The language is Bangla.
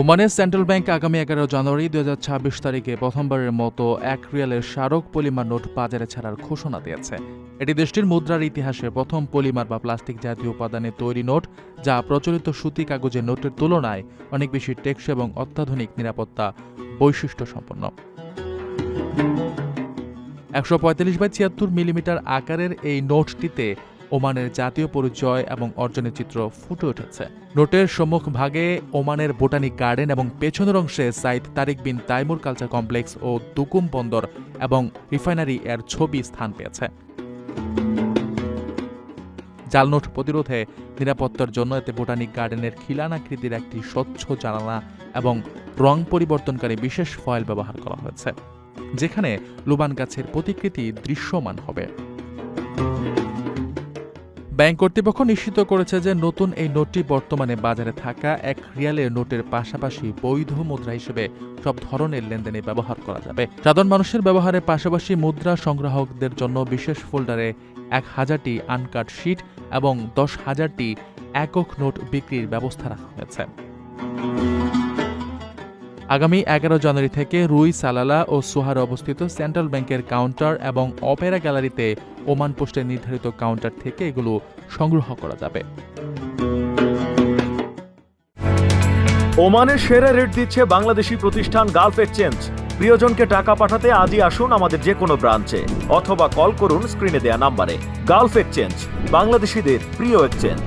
ওমানের সেন্ট্রাল ব্যাংক আগামী এগারো জানুয়ারি দু হাজার ছাব্বিশ তারিখে প্রথমবারের মতো এক রিয়ালের স্মারক পলিমার নোট বাজারে ছাড়ার ঘোষণা দিয়েছে। এটি দেশটির মুদ্রার ইতিহাসে প্রথম পলিমার বা প্লাস্টিক জাতীয় উপাদানে তৈরি নোট, যা প্রচলিত সুতি কাগজের নোটের তুলনায় অনেক বেশি টেকসই এবং অত্যাধুনিক নিরাপত্তা বৈশিষ্ট্য সম্পন্ন একশো পঁয়তাল্লিশ বাই ছিয়াত্তর মিলিমিটার আকারের এই নোটটিতে ওমানের জাতীয় পরিচয় এবং অর্জনের চিত্র ফুটে উঠেছে। নোটের সম্মুখ ভাগে ওমানের বোটানিক গার্ডেন এবং পেছনের অংশে Said Tariq bin Taimur culture complex ও দুকুম বন্দর এবং রিফাইনারি এর ছবি স্থান পেয়েছে। জাল নোট প্রতিরোধে নিরাপত্তার জন্য এতে বোটানিক গার্ডেনের খিলানাকৃতির একটি স্বচ্ছ জানালা এবং রং পরিবর্তনকারী বিশেষ ফয়েল ব্যবহার করা হয়েছে, যেখানে লুবান গাছের প্রতিকৃতি দৃশ্যমান হবে। ব্যাংক কর্তৃপক্ষ নিশ্চিত করেছে যে নতুন এই নোটটি বর্তমানে বাজারে থাকা এক রিয়ালের নোটের পাশাপাশি বৈধ মুদ্রা হিসেবে সব ধরনের লেনদেনে ব্যবহার করা যাবে। সাধারণ মানুষের ব্যবহারের পাশাপাশি মুদ্রা সংগ্রাহকদের জন্য বিশেষ ফোল্ডারে এক হাজারটি আনকাট শিট এবং দশ হাজারটি একক নোট বিক্রির ব্যবস্থা রাখা হয়েছে। আগামী এগারো জানুয়ারি থেকে রুই, সালালা ও সোহার অবস্থিত সেন্ট্রাল ব্যাংকের কাউন্টার এবং অপেরা গ্যালারিতে ওমান পোস্টের নির্ধারিত কাউন্টার থেকে এগুলো সংগ্রহ করা যাবে। ওমানের সেরা রেট দিচ্ছে বাংলাদেশি প্রতিষ্ঠান গালফ এক্সচেঞ্জ। প্রিয়জনকে টাকা পাঠাতে আজই আসুন আমাদের যে কোনো ব্রাঞ্চে, অথবা কল করুন স্ক্রিনে দেয়া নাম্বারে। গালফ এক্সচেঞ্জ, বাংলাদেশিদের প্রিয় এক্সচেঞ্জ।